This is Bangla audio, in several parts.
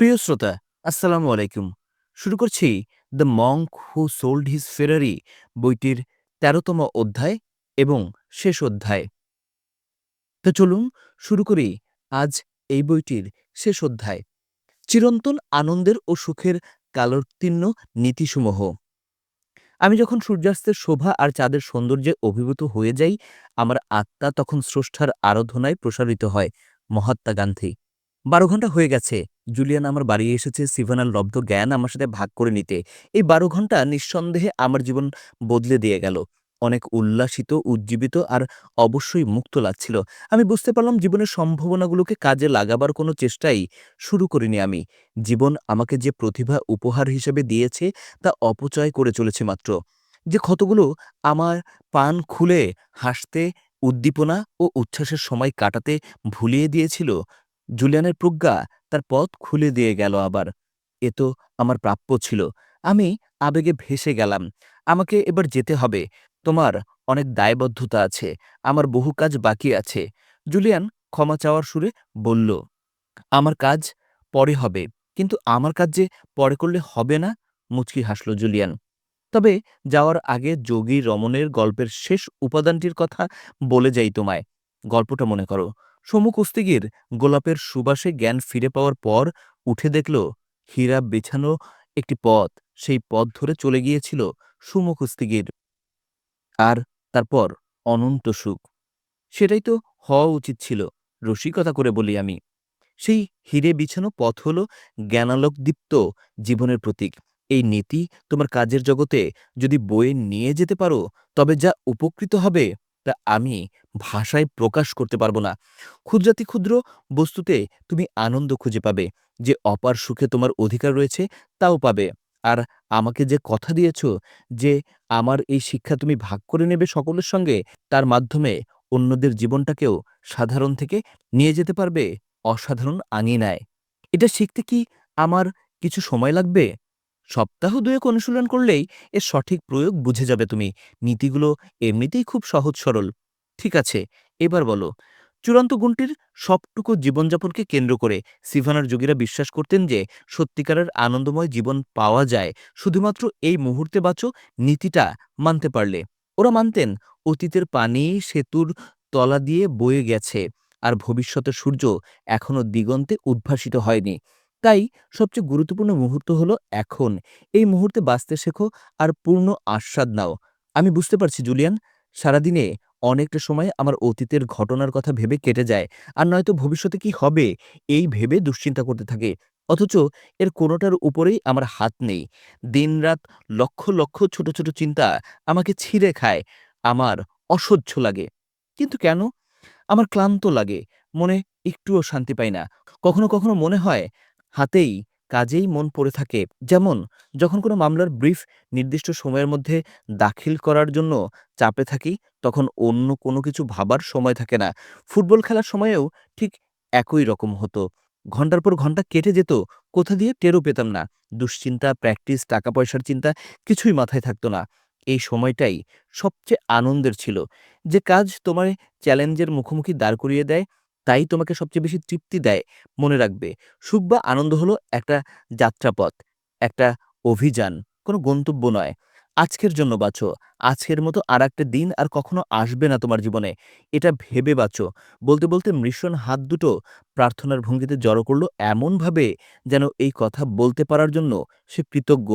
প্রিয় শ্রোতা, আসসালামু আলাইকুম। শুরু করছি the monk who sold his Ferrari বইটির তেরোতম অধ্যায় এবং শেষ অধ্যায়। তো চলুন শুরু করি আজ এই বইটির শেষ অধ্যায়। চিরন্তন আনন্দের ও সুখের কালোত্তীর্ণ নীতিসমূহ। আমি যখন সূর্যাস্তের শোভা আর চাঁদের সৌন্দর্যে অভিভূত হয়ে যাই, আমার আত্মা তখন স্রষ্টার আরাধনায় প্রসারিত হয় মহাত্মা গান্ধী। বারো ঘণ্টা হয়ে গেছে। জুলিয়ান আমার বাড়ি এসেছে সিভানার লব্ধ জ্ঞান আমার সাথে ভাগ করে নিতে। এই বারো ঘণ্টা নিঃসন্দেহে আমার জীবন বদলে দিয়ে গেল। অনেক উল্লাসিত, উজ্জীবিত আর অবশ্যই মুক্ত লাগছিল। আমি বুঝতে পারলাম জীবনের সম্ভাবনাগুলোকে কাজে লাগাবার কোনো চেষ্টাই শুরু করিনি আমি। জীবন আমাকে যে প্রতিভা উপহার হিসেবে দিয়েছে তা অপচয় করে চলেছে মাত্র। যে ক্ষতগুলো আমার পান খুলে হাসতে, উদ্দীপনা ও উচ্ছ্বাসের সময় কাটাতে ভুলিয়ে দিয়েছিল জুলিয়ানের প্রজ্ঞা তার পথ খুলে দিয়ে গেল আবার। এ তো আমার প্রাপ্য ছিল। আমি আবেগে ভেসে গেলাম। আমাকে এবার যেতে হবে। তোমার অনেক দায়বদ্ধতা আছে। আমার বহু কাজ বাকি আছে। জুলিয়ান ক্ষমা চাওয়ার সুরে বলল, আমার কাজ পরে হবে। কিন্তু আমার কাজ যে পরে করলে হবে না? মুচকি হাসল জুলিয়ান। তবে যাওয়ার আগে যোগী রমণের গল্পের শেষ উপাদানটির কথা বলে যাই তোমায়। গল্পটা মনে করো। সমু কুস্তিগির গোলাপের সুবাসে জ্ঞান ফিরে পাওয়ার পর উঠে দেখল, হীরা বিছানো একটি পথ। সেই পথ ধরে চলে গিয়েছিল সুমু কুস্তিগির আর তারপর অনন্ত সুখ। সেটাই তো হওয়া উচিত ছিল, রসিকতা করে বলি আমি। সেই হিরে বিছানো পথ হল জ্ঞানালোকদীপ্ত জীবনের প্রতীক। এই নীতি তোমার কাজের জগতে যদি বয়ে নিয়ে যেতে পারো, তবে যা উপকৃত হবে তা আমি ভাষায় প্রকাশ করতে পারব না। ক্ষুদ্রাতি ক্ষুদ্র বস্তুতে তুমি আনন্দ খুঁজে পাবে যে অপার সুখে তোমার অধিকার রয়েছে তাও পাবে। আর আমাকে যে কথা দিয়েছ যে আমার এই শিক্ষা তুমি ভাগ করে নেবে সকলের সঙ্গে, তার মাধ্যমে অন্যদের জীবনটাকেও সাধারণ থেকে নিয়ে যেতে পারবে, অসাধারণ আঙিনায়। এটা শিখতে কি আমার কিছু সময় লাগবে? সপ্তাহ দুয়েক অনুশীলন করলেই এর সঠিক প্রয়োগ বুঝে যাবে তুমি। নীতিগুলো এমনিতেই খুব সহজ সরল। ঠিক আছে, এবার বলো, চূড়ান্ত গুণটির সবটুকু জীবনযাপনকে কেন্দ্র করে সিভানার যোগীরা বিশ্বাস করতেন যে সত্যিকারের আনন্দময় জীবন পাওয়া যায়, শুধুমাত্র এই মুহূর্তে বাঁচো নীতিটা মানতে পারলে। ওরা মানতেন, অতীতের পানি সেতুর তলা দিয়ে বয়ে গেছে, আর ভবিষ্যতের সূর্য এখনও দিগন্তে উদ্ভাসিত হয়নি। তাই সবচেয়ে গুরুত্বপূর্ণ মুহূর্ত হলো এখন। এই মুহূর্তে বাঁচতে শেখো আর পূর্ণ আস্বাদ নাও। আমি বুঝতে পারছি, জুলিয়ান, সারাদিনে অনেকটা সময় আমার অতীতের ঘটনার কথা ভেবে কেটে যায় আর নয়তো ভবিষ্যতে কি হবে এই ভেবে দুশ্চিন্তা করতে থাকে। অথচ এর কোনোটার উপরেই আমার হাত নেই। দিনরাত লক্ষ লক্ষ ছোট ছোট চিন্তা আমাকে ছিঁড়ে খায়, আমার অসহ্য লাগে। কিন্তু কেন? আমার ক্লান্ত লাগে, মনে একটুও শান্তি পাই না। কখনো কখনো মনে হয় হাতেই কাজেই মন পড়ে থাকে। যেমন, যখন কোনো মামলার ব্রিফ নির্দিষ্ট সময়ের মধ্যে দাখিল করার জন্য চাপে থাকি, তখন অন্য কোনো কিছু ভাবার সময় থাকে না। ফুটবল খেলার সময়েও ঠিক একই রকম হতো। ঘণ্টার পর ঘণ্টা কেটে যেত, কোথা দিয়ে টেরও পেতাম না। দুশ্চিন্তা, প্র্যাকটিস টাকা পয়সার চিন্তা কিছুই মাথায় থাকতো না। এই সময়টাই সবচেয়ে আনন্দের ছিল। যে কাজ তোমার চ্যালেঞ্জের মুখোমুখি দাঁড় করিয়ে দেয় তাই তোমাকে সবচেয়ে বেশি তৃপ্তি দেয় মনে রাখবে। সুখ বা আনন্দ হলো একটা যাত্রাপথ, একটা অভিযান, কোনো গন্তব্য নয়। আজকের জন্য বাঁচো। আজকের মতো আর একটা দিন আর কখনো আসবে না তোমার জীবনে। এটা ভেবে বাঁচো। বলতে বলতে মৃষণ হাত দুটো প্রার্থনার ভঙ্গিতে জড়ো করল এমনভাবে যেন এই কথা বলতে পারার জন্য সে কৃতজ্ঞ।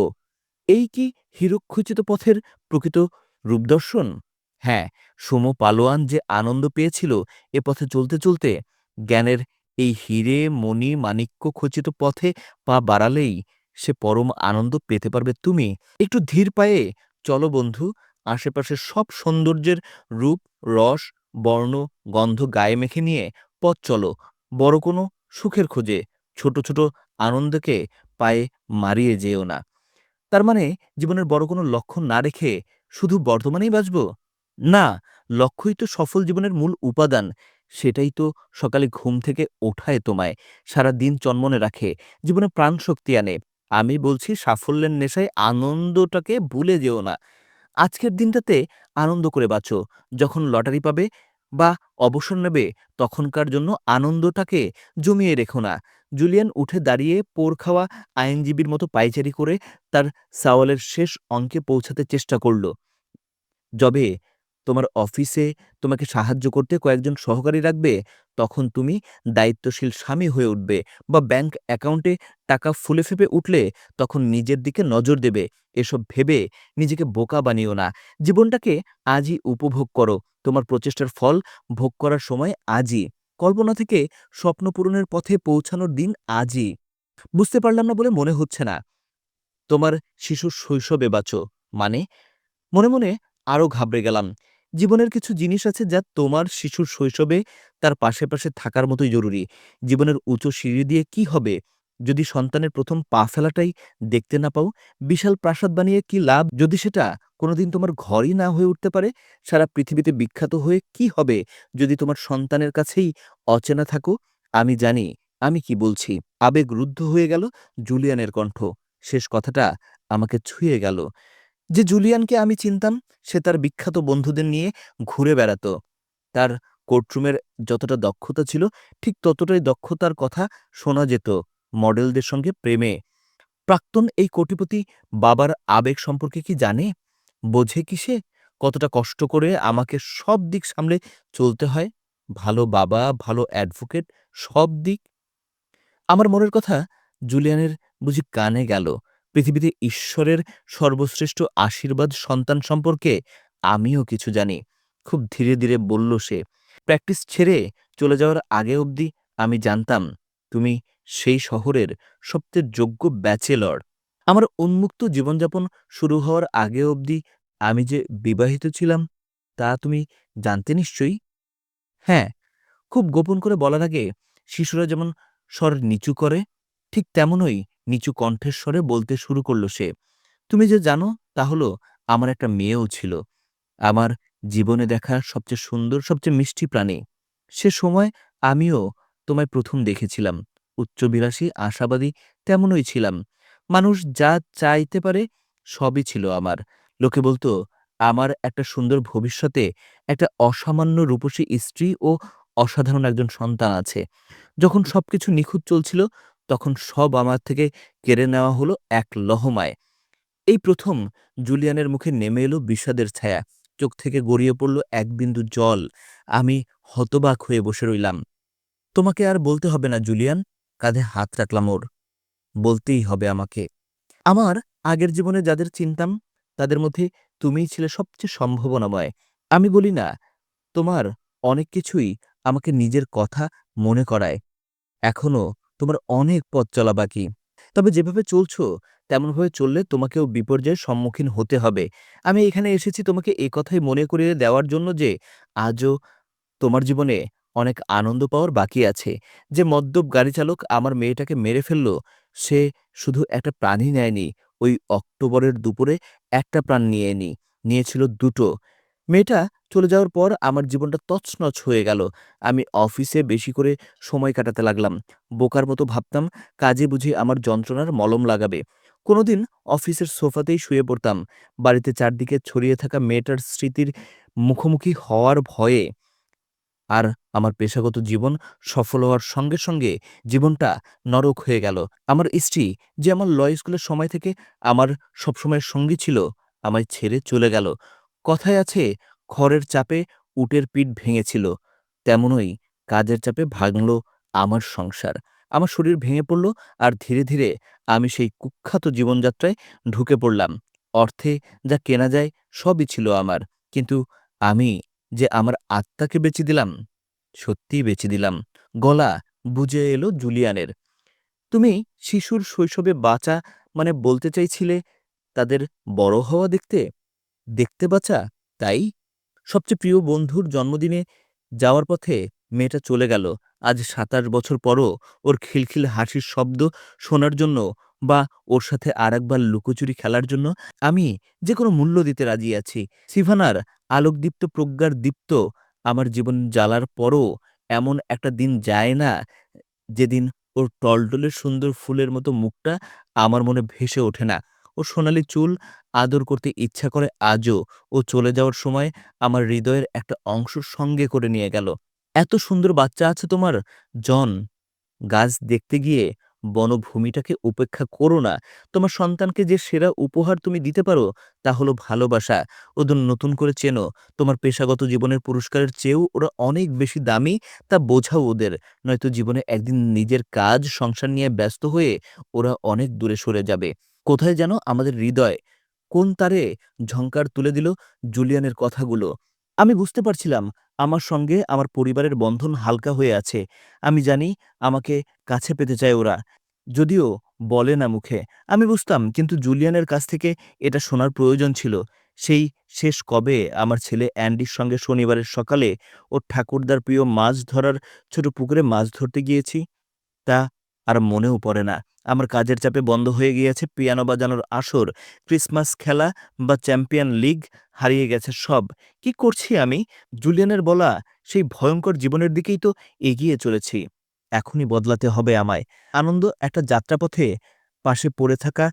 এই কি হিরক্ষচিত পথের প্রকৃত রূপদর্শন? হ্যাঁ সোম পালোয়ান যে আনন্দ পেয়েছিল এ পথে চলতে চলতে জ্ঞানের এই হিরে, মণি, মাণিক্য খচিত পথে পা বাড়ালেই সে পরম আনন্দ পেতে পারবে। তুমি একটু ধীর পায়ে চলো বন্ধু আশেপাশের সব সৌন্দর্যের রূপ, রস, বর্ণ, গন্ধ গায়ে মেখে নিয়ে পথ চলো। বড় কোনো সুখের খোঁজে, ছোট ছোট আনন্দকে পায়ে মারিয়ে যেও না। তার মানে জীবনের বড় কোনো লক্ষ্য না রেখে শুধু বর্তমানেই বাঁচব? না, লক্ষ্যই তো সফল জীবনের মূল উপাদান। সেটাই তো সকালে ঘুম থেকে ওঠায় তোমায়, সারা দিন চন্মনে রাখে, জীবনে প্রাণ শক্তি আনে। আমি বলছি সাফল্যের নেশায় আনন্দটাকে ভুলে যেও না। আজকের দিনটাতে আনন্দ করে বাঁচো, যখন লটারি পাবে বা অবসর নেবে, তখনকার জন্য আনন্দটাকে জমিয়ে রেখো না। জুলিয়ান উঠে দাঁড়িয়ে পোর খাওয়া আইনজীবীর মতো পায়চারি করে তার সাওয়ালের শেষ অঙ্কে পৌঁছাতে চেষ্টা করল। যবে তোমার অফিসে তোমাকে সাহায্য করতে কয়েকজন সহকারী রাখবে, তখন তুমি দায়িত্বশীল স্বামী হয়ে উঠবে বা ব্যাংক অ্যাকাউন্টে টাকা ফুলে ফেপে উঠলে তখন নিজের দিকে নজর দেবে। এসব ভেবে নিজেকে বোকা বানিও না। জীবনটাকে আজই উপভোগ করো। তোমার প্রচেষ্টার ফল ভোগ করার সময় আজই। কল্পনা থেকে স্বপ্ন পূরণের পথে পৌঁছানোর দিন আজই। বুঝতে পারলাম না বলে মনে হচ্ছে না। তোমার শিশুর শৈশবে বাঁচো। মানে মনে মনে আরও ঘাবড়ে গেলাম। জীবনের কিছু জিনিস আছে যা তোমার শিশুর শৈশবে তার পাশে পাশে থাকার মতোই জরুরি। জীবনের উঁচু সিঁড়ি দিয়ে কি হবে? যদি সন্তানের প্রথম পা ফেলাটাই দেখতে না পাও, বিশাল প্রাসাদ বানিয়ে কি লাভ? যদি সেটা কোনোদিন তোমার ঘরই না হয়ে উঠতে পারে, সারা পৃথিবীতে বিখ্যাত হয়ে কি হবে? যদি তোমার সন্তানের কাছেই অচেনা থাকো, আমি জানি, আমি কি বলছি। আবেগ রুদ্ধ হয়ে গেল জুলিয়ানের কণ্ঠ। শেষ কথাটা আমাকে ছুঁয়ে গেল। যে জুলিয়ানকে আমি চিনতাম, সে তার বিখ্যাত বন্ধুদের নিয়ে ঘুরে বেড়াতো। তার কোর্টরুমের যতটা দক্ষতা ছিল, ঠিক ততটাই দক্ষতার কথা শোনা যেত মডেলদের সঙ্গে প্রেমে। প্রাক্তন এই কোটিপতি বাবার আবেগ সম্পর্কে কি জানে? বোঝে কি সে? কতটা কষ্ট করে আমাকে সব দিক সামলে চলতে হয়? ভালো বাবা, ভালো অ্যাডভোকেট, সব দিক? আমার মনের কথা জুলিয়ানের বুঝি কানে গেল। পৃথিবীতে ঈশ্বরের সর্বশ্রেষ্ঠ আশীর্বাদ সন্তান সম্পর্কে আমিও কিছু জানি। খুব ধীরে ধীরে বলল সে, প্র্যাকটিস ছেড়ে চলে যাওয়ার আগে অবধি আমি জানতাম তুমি সেই শহরের সবচেয়ে যোগ্য ব্যাচেলর। আমার উন্মুক্ত জীবনযাপন শুরু হওয়ার আগে অবধি আমি যে বিবাহিত ছিলাম, তা তুমি জানতে নিশ্চয়ই? হ্যাঁ খুব গোপন করে বলার আগে শিশুরা যেমন স্বর নিচু করে, ঠিক তেমনই নিচু কণ্ঠের স্বরে বলতে শুরু করল সে, তুমি যে জানো, তা হলো আমার একটা মেয়েও ছিল। আমার জীবনে দেখা সবচেয়ে সুন্দর, সবচেয়ে মিষ্টি প্রাণী। সে সময় আমিও তোমায় প্রথম দেখেছিলাম। উচ্চবিলাসী, আশাবাদী তেমনই ছিলাম। মানুষ যা চাইতে পারে সবই ছিল আমার। লোকে বলতো, আমার একটা সুন্দর ভবিষ্যতে একটা অসামান্য রূপসী স্ত্রী ও অসাধারণ একজন সন্তান আছে। যখন সবকিছু নিখুঁত চলছিল তখন সব আমার থেকে কেড়ে নেওয়া হলো এক লহমায়। এই প্রথম জুলিয়ানের মুখে নেমে এলো বিষাদের ছায়া। চোখ থেকে গড়িয়ে পড়ল এক বিন্দু জল। আমি হতবাক হয়ে বসে রইলাম। তোমাকে আর বলতে হবে না, জুলিয়ান। কাঁধে হাত রাখলাম ওর। বলতেই হবে আমাকে। আমার আগের জীবনে যাদের চিনতাম, তাদের মধ্যে তুমিই ছিলে সবচেয়ে সম্ভাবনাময়। আমি বলি না, তোমার অনেক কিছুই আমাকে নিজের কথা মনে করায়। এখনও তোমার অনেক পথ চলা বাকি। তবে যেভাবে চলছো, তেমনভাবে চললে তোমাকেও বিপর্যয়ের সম্মুখীন হতে হবে। আমি এখানে এসেছি তোমাকে এ কথাই মনে করিয়ে দেওয়ার জন্য যে, আজও তোমার জীবনে অনেক আনন্দ পাওয়ার বাকি আছে। যে মদ্যপ গাড়ি চালক আমার মেয়েটাকে মেরে ফেলল, সে শুধু একটা প্রাণী নেয়নি। ওই অক্টোবরের দুপুরে একটা প্রাণ নিয়েনি নিয়েছিল দুটো। মেয়েটা চলে যাওয়ার পর আমার জীবনটা তছনছ হয়ে গেল। আমি অফিসে বেশি করে সময় কাটাতে লাগলাম। বোকার মতো ভাবতাম, কাজে বুঝি আমার যন্ত্রণার মলম লাগাবে। কোনোদিন অফিসের সোফাতেই শুয়ে পড়তাম। বাড়িতে চারদিকে ছড়িয়ে থাকা মেয়েটার স্মৃতির মুখোমুখি হওয়ার ভয়ে আর আমার পেশাগত জীবন সফল হওয়ার সঙ্গে সঙ্গে জীবনটা নরক হয়ে গেল। আমার স্ত্রী যে আমার ল স্কুলের সময় থেকে আমার সবসময়ের সঙ্গী ছিল, আমায় ছেড়ে চলে গেল। কথায় আছে, খড়ের চাপে উটের পিঠ ভেঙেছিল, তেমনই কাজের চাপে ভাঙল আমার সংসার। আমার শরীর ভেঙে পড়ল আর ধীরে ধীরে আমি সেই কুখ্যাত জীবনযাত্রায় ঢুকে পড়লাম। অর্থে যা কেনা যায় সবই ছিল আমার, কিন্তু আমি যে আমার আত্মাকে বেচে দিলাম, সত্যিই বেচে দিলাম। গলা বুঝে এলো জুলিয়ানের। তুমি শিশুর শৈশবে বাঁচা মানে বলতে চাইছিলে তাদের বড় হওয়া দেখতে? দেখতে বাঁচা তাই? সবচেয়ে প্রিয় বন্ধুর জন্মদিনে যাওয়ার পথে মেয়েটা চলে গেল। আজ সাতাশ বছর পরও ওর খিলখিল হাসির শব্দ শোনার জন্য বা ওর সাথে আর একবার লুকোচুরি খেলার জন্য আমি যে কোনো মূল্য দিতে রাজি আছি। সিভানার আলোকদীপ্ত প্রজ্ঞার দীপ্ত আমার জীবন জ্বালার পরও এমন একটা দিন যায় না যেদিন ওর টলটলে সুন্দর ফুলের মতো মুখটা আমার মনে ভেসে ওঠে না। ও সোনালি চুল আদর করতে ইচ্ছা করে আজও ও চলে যাওয়ার সময় আমার হৃদয়ের একটা অংশ সঙ্গে করে নিয়ে গেল। এত সুন্দর বাচ্চা আছে তোমার? জন, গাছ দেখতে গিয়ে বনভূমিটাকে উপেক্ষা করো না। তোমার সন্তানকে যে সেরা উপহার তুমি দিতে পারো, তা হলো ভালোবাসা। ওদের নতুন করে চেনো। তোমার পেশাগত জীবনের পুরস্কারের চেয়েও ওরা অনেক বেশি দামি, তা বোঝাও ওদের। নয়তো জীবনে একদিন নিজের কাজ, সংসার নিয়ে ব্যস্ত হয়ে ওরা অনেক দূরে সরে যাবে। কোথায় যেন আমাদের হৃদয় কোন তারে ঝংকার তুলে দিল জুলিয়ানের কথাগুলো। আমি বুঝতে পারছিলাম আমার সঙ্গে আমার পরিবারের বন্ধন হালকা হয়ে আছে। আমি জানি আমাকে কাছে পেতে চায় ওরা। যদিও বলে না মুখে। আমি বুঝতাম, কিন্তু জুলিয়ানের কাছ থেকে এটা শোনার প্রয়োজন ছিল। সেই শেষ কবে আমার ছেলে অ্যান্ডির সঙ্গে শনিবারের সকালে ওর ঠাকুরদার প্রিয় মাছ ধরার ছোট পুকুরে মাছ ধরতে গিয়েছি, তা আর মনেও পড়ে না। আমার কাজের চাপে বন্ধ হয়ে গিয়েছে পিয়ানো বাজানোর আসর, ক্রিসমাস খেলা বা চ্যাম্পিয়ন লিগ, হারিয়ে গেছে সব। কি করছি আমি? জুলিয়ানের বলা সেই ভয়ঙ্কর জীবনের দিকেই তো এগিয়ে চলেছি। এখনই বদলাতে হবে আমায়। আনন্দ একটা যাত্রাপথে পাশে পড়ে থাকা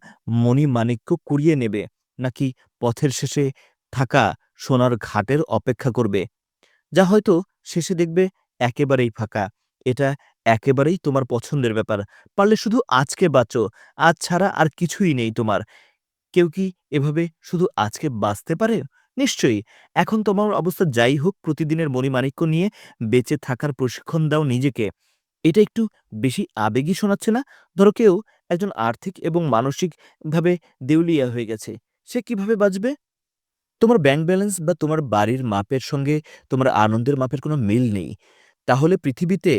মণি মাণিক্য কুড়িয়ে নেবে, নাকি পথের শেষে থাকা সোনার ঘাটের অপেক্ষা করবে? যা হয়তো শেষে দেখবে একেবারেই ফাঁকা। এটা একেবারেই তোমার পছন্দের ব্যাপার। পারলে শুধু আজকে বাঁচো, আজ ছাড়া আর কিছুই নেই তোমার। কেউ কি এভাবে শুধু আজকে বাঁচতে পারে? নিশ্চয়ই। এখন তোমার অবস্থা যাই হোক, প্রতিদিনের মণিমাণিক্য নিয়ে বেঁচে থাকার প্রশিক্ষণ দাও নিজেকে। এটা একটু বেশি আবেগী শোনাচ্ছে না? ধরো কেউ একজন আর্থিক এবং মানসিকভাবে দেউলিয়া হয়ে গেছে। সে কীভাবে বাঁচবে? তোমার ব্যাংক ব্যালেন্স বা তোমার বাড়ির মাপের সঙ্গে তোমার আনন্দের মাপের কোনো মিল নেই। তাহলে পৃথিবীতে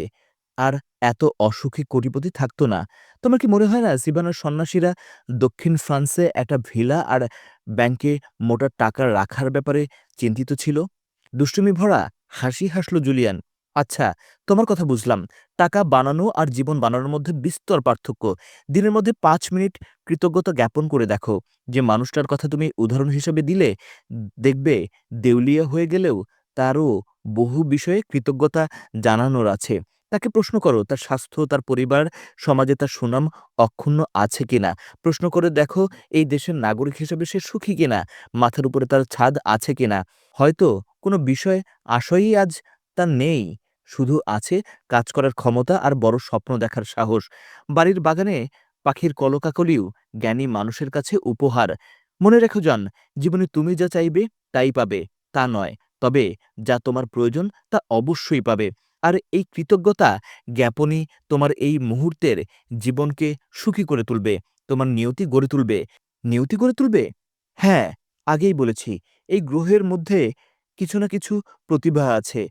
আর এত অসুখী কোটিপতি থাকতো না। তোমার কি মনে হয় না সিবানোর সন্ন্যাসীরা দক্ষিণ ফ্রান্সে একটা ভিলা আর ব্যাংকে মোটা টাকা রাখার ব্যাপারে চিন্তিত ছিল? দুষ্টুমি ভরা, হাসি হাসল জুলিয়ান। আচ্ছা তোমার কথা বুঝলাম। টাকা বানানো আর জীবন বানানোর মধ্যে বিস্তর পার্থক্য। দিনের মধ্যে পাঁচ মিনিট কৃতজ্ঞতা জ্ঞাপন করে দেখো। যে মানুষটার কথা তুমি উদাহরণ হিসেবে দিলে, দেখবে দেউলিয়া হয়ে গেলেও তারও বহু বিষয়ে কৃতজ্ঞতা জানানোর আছে। তাকে প্রশ্ন করো, তার স্বাস্থ্য, তার পরিবার, সমাজে তার সুনাম অক্ষুণ্ণ আছে কিনা? প্রশ্ন করে দেখো, এই দেশের নাগরিক হিসেবে সে সুখী কিনা? মাথার উপরে তার ছাদ আছে কিনা? হয়তো কোনো বিষয় আশয়ই আজ তার নেই। শুধু আছে কাজ করার ক্ষমতা আর বড় স্বপ্ন দেখার সাহস। বাড়ির বাগানে পাখির কলকাকলিও জ্ঞানী মানুষের কাছে উপহার। মনে রেখো যান জীবনে তুমি যা চাইবে তাই পাবে, তা নয়। তবে যা তোমার প্রয়োজন তা অবশ্যই পাবে। আর এই কৃতজ্ঞতা জ্ঞাপনই তোমার এই মুহূর্তের জীবনকে সুখী করে তুলবে, তোমার নিয়তি গড়ে তুলবে। নিয়তি গড়ে তুলবে? হ্যাঁ আগেই বলেছি, এই গ্রহের মধ্যে কিছু না কিছু প্রতিভা আছে।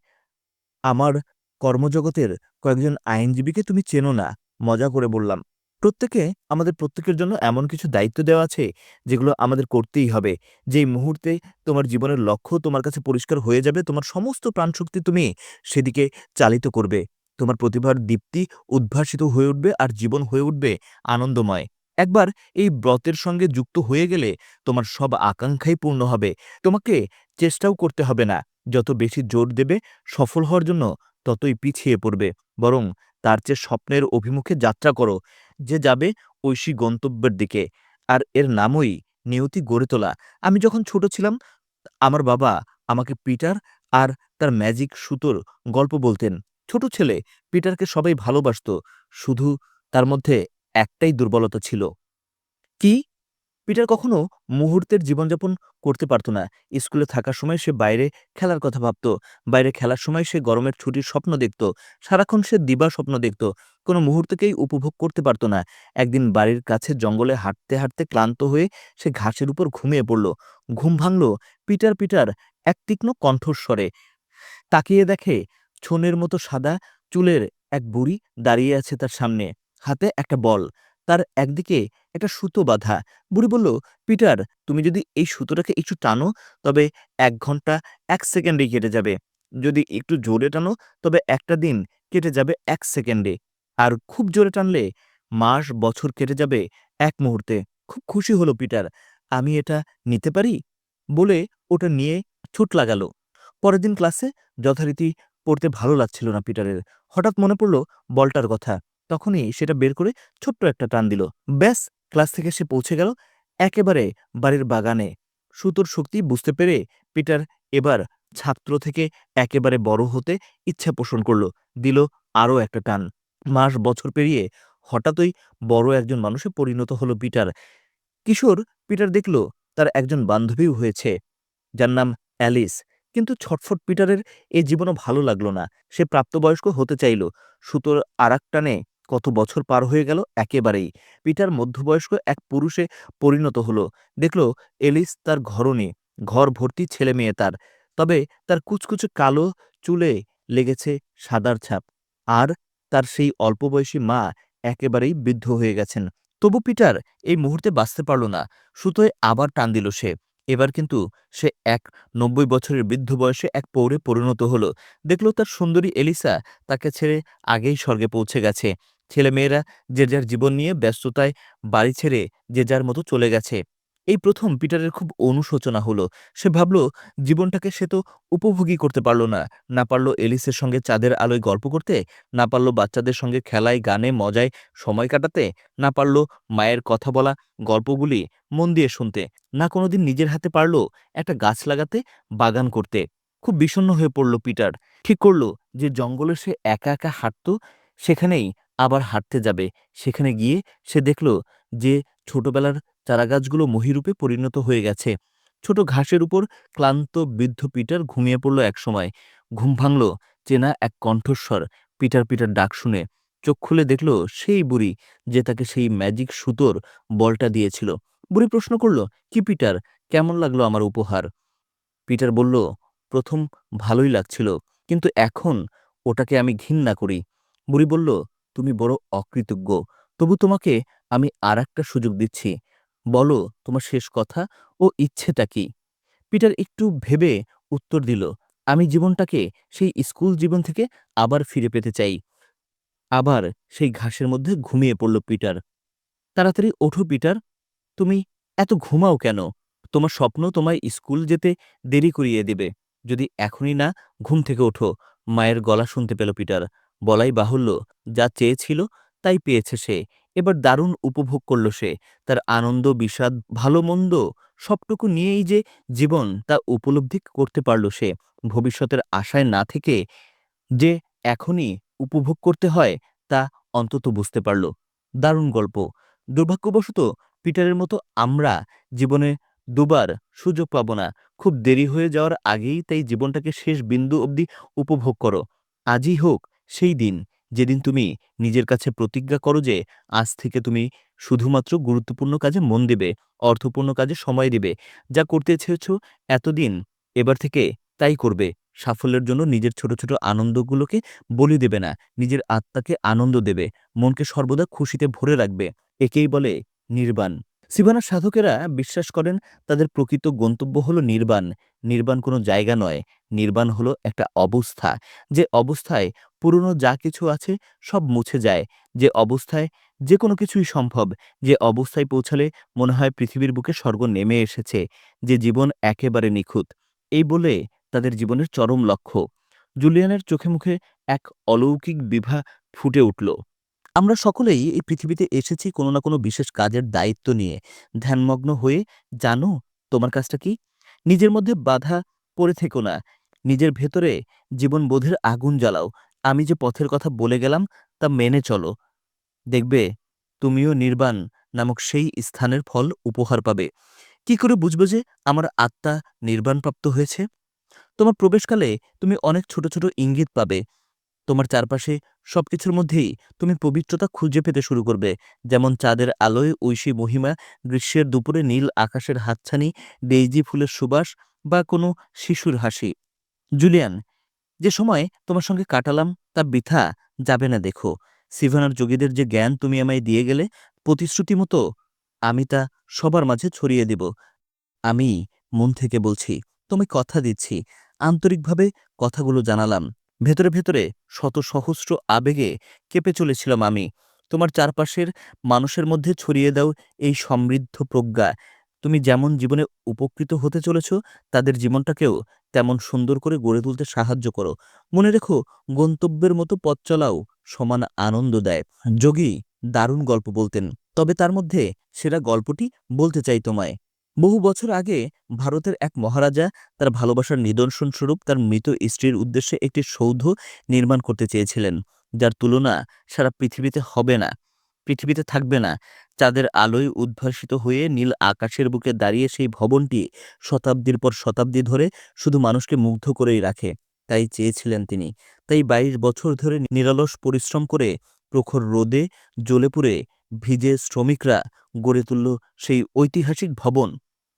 আমার কর্মজগতের কয়েকজন আইনজীবীকে তুমি চেনো না, মজা করে বললাম। প্রত্যেকে আমাদের প্রত্যেকের জন্য এমন কিছু দায়িত্ব দেওয়া আছে, যেগুলো আমাদের করতেই হবে। যেই মুহূর্তে তোমার জীবনের লক্ষ্য তোমার কাছে পরিষ্কার হয়ে যাবে, তোমার সমস্ত প্রাণশক্তি তুমি সেদিকে চালিত করবে। তোমার প্রতিভার দীপ্তি উদ্ভাসিত হয়ে উঠবে আর জীবন হয়ে উঠবে আনন্দময়। একবার এই ব্রতের সঙ্গে যুক্ত হয়ে গেলে তোমার সব আকাঙ্ক্ষাই পূর্ণ হবে। তোমাকে চেষ্টাও করতে হবে না। যত বেশি জোর দেবে সফল হওয়ার জন্য ততই পিছিয়ে পড়বে। বরং তার চেয়ে স্বপ্নের অভিমুখে যাত্রা করো। যে যাবে ঐশী গন্তব্যের দিকে। আর এর নামই নিয়তি গড়ে তোলা। আমি যখন ছোট ছিলাম, আমার বাবা আমাকে পিটার আর তার ম্যাজিক সুতোর গল্প বলতেন। ছোট ছেলে পিটারকে সবাই ভালোবাসত, শুধু তার মধ্যে একটাই দুর্বলতা ছিল। কি? পিটার কখনো মুহূর্তের জীবনযাপন করতে পারত না। স্কুলে থাকার সময় সে বাইরে খেলার কথা ভাবত। বাইরে খেলার সময় সে গরমের ছুটির স্বপ্ন দেখত। সারাক্ষণ সে দিবা স্বপ্ন দেখত। কোনো মুহূর্তকেই উপভোগ করতে পারত না। একদিন বাড়ির কাছে জঙ্গলে হাঁটতে হাঁটতে ক্লান্ত হয়ে সে ঘাসের উপর ঘুমিয়ে পড়ল। ঘুম ভাঙল। পিটার পিটার এক তীক্ষ্ণ কণ্ঠস্বরে তাকিয়ে দেখে ছনের মতো সাদা চুলের এক বুড়ি দাঁড়িয়ে আছে তার সামনে। হাতে একটা বল। তার একদিকে একটা সুতো বাঁধা। বুড়ি বলল, পিটার, তুমি যদি এই সুতোটাকে একটু টানো, তবে এক ঘণ্টা, এক সেকেন্ডেই কেটে যাবে। যদি একটু জোরে টানো, তবে একটা দিন কেটে যাবে এক সেকেন্ডে। আর খুব জোরে টানলে মাস, বছর কেটে যাবে এক মুহূর্তে। খুব খুশি হলো পিটার, আমি এটা নিতে পারি? বলে ওটা নিয়ে ছুট লাগালো। পরের দিন ক্লাসে যথারীতি পড়তে ভালো লাগছিল না পিটারের। হঠাৎ মনে পড়ল বলটার কথা। তখনই সেটা বের করে ছোট্ট একটা টান দিল। ব্যাস, ক্লাস থেকে সে পৌঁছে গেল একেবারে বাড়ির বাগানে। সুতোর শক্তি বুঝতে পেরে পিটার এবার ছাত্র থেকে একেবারে বড় হতে ইচ্ছা পোষণ করল, দিল আরও একটা টান। মাস বছর পেরিয়ে হঠাৎই বড় একজন মানুষে পরিণত হলো পিটার। কিশোর পিটার দেখল তার একজন বান্ধবীও হয়েছে, যার নাম অ্যালিস। কিন্তু ছটফট পিটারের এ জীবনও ভালো লাগল না। সে প্রাপ্তবয়স্ক হতে চাইল। সুতোর আরাক টানে কত বছর পার হয়ে গেল একেবারেই। পিটার মধ্যবয়স্ক এক পুরুষে পরিণত হলো। দেখল এলিস তার ঘরণী, ঘর ভর্তি ছেলে মেয়ে তার। তবে তার কুচকুচে কালো চুলে লেগেছে সাদার ছাপ। আর তার সেই অল্প বয়সী মা একেবারেই বৃদ্ধ হয়ে গেছেন। তবু পিটার এই মুহূর্তে বাঁচতে পারল না। সুতোয় আবার টান দিল সে। এবার কিন্তু সে এক নব্বই বছরের বৃদ্ধ বয়সে এক পৌরে পরিণত হলো। দেখল তার সুন্দরী এলিসা তাকে ছেড়ে আগেই স্বর্গে পৌঁছে গেছে। ছেলেমেয়েরা যে যার জীবন নিয়ে ব্যস্ততায় বাড়ি ছেড়ে যে যার মতো চলে গেছে। এই প্রথম পিটারের খুব অনুশোচনা হলো। সে ভাবল, জীবনটাকে সে তো উপভোগী করতে পারল না। না পারল এলিসের সঙ্গে চাঁদের আলোয় গল্প করতে, না পারল বাচ্চাদের সঙ্গে খেলায়, গানে, মজায় সময় কাটাতে, না পারল মায়ের কথা বলা, গল্পগুলি মন দিয়ে শুনতে, না কোনোদিন নিজের হাতে পারল একটা গাছ লাগাতে, বাগান করতে। খুব বিষণ্ণ হয়ে পড়ল পিটার। ঠিক করল যে জঙ্গলে সে একা একা হাঁটত, সেখানেই আবার হাঁটতে যাবে। সেখানে গিয়ে সে দেখল যে ছোটবেলার চারাগাছগুলো মহিরূপে পরিণত হয়ে গেছে। ছোট ঘাসের উপর ক্লান্ত বৃদ্ধ পিটার ঘুমিয়ে পড়ল একসময় ঘুম ভাঙল, চেনা এক কণ্ঠস্বর পিটার পিটার ডাক শুনে। চোখ খুলে দেখল সেই বুড়ি যে তাকে সেই ম্যাজিক সুতোর বলটা দিয়েছিল। বুড়ি প্রশ্ন করল, কি পিটার? কেমন লাগল আমার উপহার? পিটার বলল, প্রথম ভালোই লাগছিল, কিন্তু এখন ওটাকে আমি ঘৃণা করি। বুড়ি বলল, তুমি বড় অকৃতজ্ঞ, তবু তোমাকে আমি আর একটা সুযোগ দিচ্ছি। বলো তোমার শেষ কথা ও ইচ্ছেটা কি? পিটার একটু ভেবে উত্তর দিল, আমি জীবনটাকে সেই স্কুল জীবন থেকে আবার ফিরে পেতে চাই। আবার সেই ঘাসের মধ্যে ঘুমিয়ে পড়ল পিটার। তাড়াতাড়ি ওঠো পিটার, তুমি এত ঘুমাও কেন? তোমার স্বপ্ন তোমায় স্কুল যেতে দেরি করিয়ে দেবে। যদি এখনই না ঘুম থেকে ওঠো। মায়ের গলা শুনতে পেল পিটার। বলাই বাহুল্য, যা চেয়েছিল তাই পেয়েছে সে। এবার দারুণ উপভোগ করল সে। তার আনন্দ, বিষাদ, ভালো মন্দ সবটুকু নিয়েই যে জীবন তা উপলব্ধি করতে পারল সে। ভবিষ্যতের আশায় না থেকে যে এখনই উপভোগ করতে হয় তা অন্তত বুঝতে পারল। দারুণ গল্প। দুর্ভাগ্যবশত পিটারের মতো আমরা জীবনে দুবার সুযোগ পাব না। খুব দেরি হয়ে যাওয়ার আগেই তাই জীবনটাকে শেষ বিন্দু অবধি উপভোগ করো। আজই হোক সেই দিন। যেদিন তুমি নিজের কাছে প্রতিজ্ঞা করো যে, আজ থেকে তুমি শুধুমাত্র গুরুত্বপূর্ণ কাজে মন দেবে, অর্থপূর্ণ কাজে সময় দিবে। যা করতে চেয়েছ এতদিন, এবার থেকে তাই করবে। সাফল্যের জন্য নিজের ছোট ছোট আনন্দগুলোকে বলি দেবে না, নিজের আত্মাকে আনন্দ দেবে, মনকে সর্বদা খুশিতে ভরে রাখবে। একেই বলে নির্বাণ। সিবানার সাধকেরা বিশ্বাস করেন, তাদের প্রকৃত গন্তব্য হলো নির্বাণ। নির্বাণ কোনো জায়গা নয়, নির্বাণ হলো একটা অবস্থা। যে অবস্থায় পুরনো যা কিছু আছে সব মুছে যায়। যে অবস্থায় যে কোনো কিছুই সম্ভব। যে অবস্থায় পৌঁছালে মনে হয় পৃথিবীর বুকে স্বর্গ নেমে এসেছে। যে জীবন একেবারে নিখুঁত। এই বলে তাদের জীবনের চরম লক্ষ্য। জুলিয়ানের চোখে মুখে এক অলৌকিক বিভা ফুটে উঠল। আমরা সকলেই এই পৃথিবীতে এসেছি কোনো না কোনো বিশেষ কাজের দায়িত্ব নিয়ে। ধ্যানমগ্ন হয়ে, জানো, তোমার কাজটা কি? নিজের মধ্যে বাধা পড়ে থেকো না। নিজের ভেতরে জীবনবোধের আগুন জ্বালাও। আমি যে পথের কথা বলে গেলাম, তা মেনে চলো। দেখবে, তুমিও নির্বাণ নামক সেই স্থানের ফল উপহার পাবে। কি করে বুঝবে যে আমার আত্মা নির্বাণপ্রাপ্ত হয়েছে? তোমার প্রবেশকালে তুমি অনেক ছোট ছোট ইঙ্গিত পাবে। তোমার চারপাশে সবকিছুর মধ্যেই তুমি পবিত্রতা খুঁজে পেতে শুরু করবে। যেমন চাঁদের আলোয় ঐশী মহিমা, গ্রীষ্মের দুপুরে নীল আকাশের হাতছানি, ডেইজি ফুলের সুবাস বা কোনো শিশুর হাসি। জুলিয়ান যে সময় তোমার সঙ্গে কাটালাম, তা বৃথা যাবে না দেখো। সিভানার যোগীদের যে জ্ঞান তুমি আমায় দিয়ে গেলে, প্রতিশ্রুতি মতো আমি তা সবার মাঝে ছড়িয়ে দেব। আমি মন থেকে বলছি তুমি কথা দিচ্ছি। আন্তরিকভাবে কথাগুলো জানালাম। ভেতরে ভেতরে শত সহস্র আবেগে কেঁপে চলেছিলাম আমি। তোমার চারপাশের মানুষের মধ্যে ছড়িয়ে দাও এই সমৃদ্ধ প্রজ্ঞা। তুমি যেমন জীবনে উপকৃত হতে চলেছ, তাদের জীবনটাকেও তেমন সুন্দর করে গড়ে তুলতে সাহায্য করো। মনে রেখো, গন্তব্যের মতো পথ চলাও সমান আনন্দ দেয় যোগী, দারুণ গল্প বলতেন। তবে তার মধ্যে সেরা গল্পটি বলতে চাই তোমায়। বহু বছর আগে ভারতের এক মহারাজা তার ভালোবাসার নিদর্শন স্বরূপ তার মৃত স্ত্রীর উদ্দেশ্যে একটি সৌধ নির্মাণ করতে চেয়েছিলেন। যার তুলনা সারা পৃথিবীতে হবে না। পৃথিবীতে থাকবে না। চাঁদের আলোয় উদ্ভাসিত হয়ে নীল আকাশের বুকে দাঁড়িয়ে সেই ভবনটি শতাব্দীর পর শতাব্দী ধরে শুধু মানুষকে মুগ্ধ করেই রাখে, তাই চেয়েছিলেন তিনি। তাই বাইশ বছর ধরে নিরলস পরিশ্রম করে প্রখর রোদে জ্বলে পুড়ে ভিজে শ্রমিকরা গড়ে তুলল সেই ঐতিহাসিক ভবন।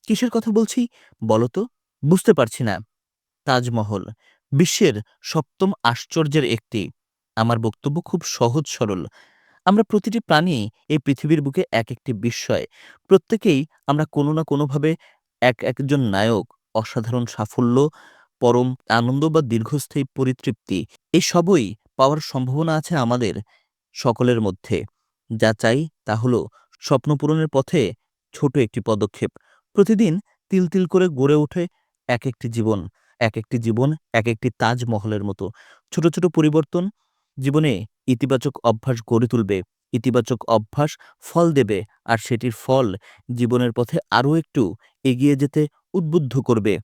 কিসের কথা বলছি? বলতো, বুঝতে পারছি না। তাজমহল, বিশ্বের সপ্তম আশ্চর্যের একটি। আমার বক্তব্য খুব সহজ সরল। আমরা প্রতিটি প্রাণী এই পৃথিবীর বুকে এক একটি বিস্ময়। প্রত্যেকেই আমরা কোনো না কোনোভাবে এক একজন নায়ক, অসাধারণ সাফল্য, পরম আনন্দ বা দীর্ঘস্থায়ী পরিতৃপ্তি, এই সবই পাওয়ার সম্ভাবনা আছে আমাদের সকলের মধ্যে। যা চাই তা হলো স্বপ্ন পূরণের পথে ছোট একটি পদক্ষেপ। প্রতিদিন তিল তিল করে গড়ে ওঠে এক একটি জীবন এক একটি জীবন এক একটি তাজমহলের মতো। ছোট ছোট পরিবর্তন জীবনে ইতিবাচক অভ্যাস গড়ে তুলবে, ইতিবাচক অভ্যাস ফল দেবে, আর সেটির ফল জীবনের পথে আরও একটু এগিয়ে যেতে উদ্বুদ্ধ করবে।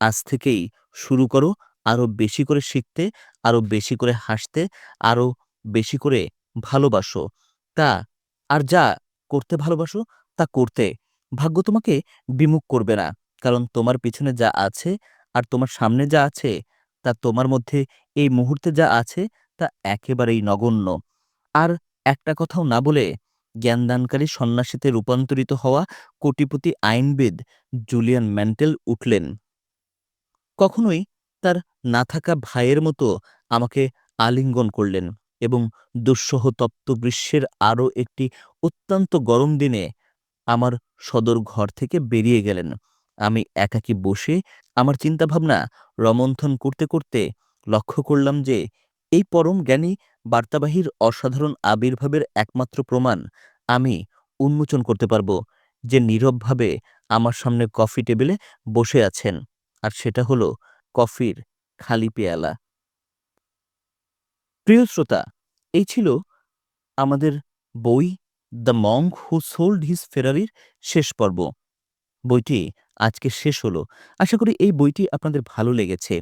আজ থেকেই শুরু করো, আরও বেশি করে শিখতে, আরও বেশি করে হাসতে, আরও বেশি করে ভালোবাসো। তা আর যা করতে ভালোবাসো, তা করতে ভাগ্য তোমাকে বিমুখ করবে না, কারণ তোমার পিছনে যা আছে আর তোমার সামনে যা আছে, তা তোমার মধ্যে এই মুহূর্তে যা আছে তা একেবারেই নগণ্য। আর একটা কথাও না বলে জ্ঞানদানকারী সন্ন্যাসীতে রূপান্তরিত হওয়া কোটিপতি আইনবিদ জুলিয়ান ম্যান্টেল উঠলেন। কখনোই তার না থাকা ভাইয়ের মতো আমাকে আলিঙ্গন করলেন এবং দুঃসহ তপ্ত গ্রীষ্মের আরও একটি অত্যন্ত গরম দিনে আমার সদর ঘর থেকে বেরিয়ে গেলেন। আমি একাকী বসে আমার চিন্তাভাবনা রমন্থন করতে করতে লক্ষ্য করলাম যে এই পরম জ্ঞানী বার্তাবাহীর অসাধারণ আবির্ভাবের একমাত্র প্রমাণ। আমি উন্মোচন করতে পারব যে নীরবভাবে আমার সামনে কফি টেবিলে বসে আছেন, আর সেটা হলো কফির খালি পেয়ালা। প্রিয় শ্রোতা, এই ছিল আমাদের বই the monk who sold his ফেরারির শেষ পর্ব। বইটি আজকে শেষ হলো। আশা করি এই বইটি আপনাদের ভালো লেগেছে।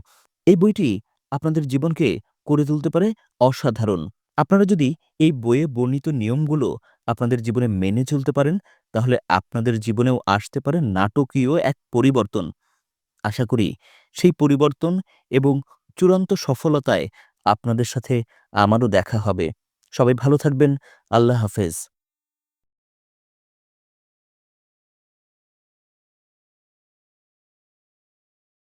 এই বইটি আপনাদের জীবনকে করে তুলতে পারে? অসাধারণ। আপনারা যদি এই বইয়ে বর্ণিত নিয়মগুলো আপনাদের জীবনে মেনে চলতে পারেন, তাহলে আপনাদের জীবনেও আসতে পারে নাটকীয় এক পরিবর্তন। আশা করি সেই পরিবর্তন এবং চূড়ান্ত সফলতায় আপনাদের সাথে আমারও দেখা হবে। সবাই ভালো থাকবেন। আল্লাহ হাফেজ।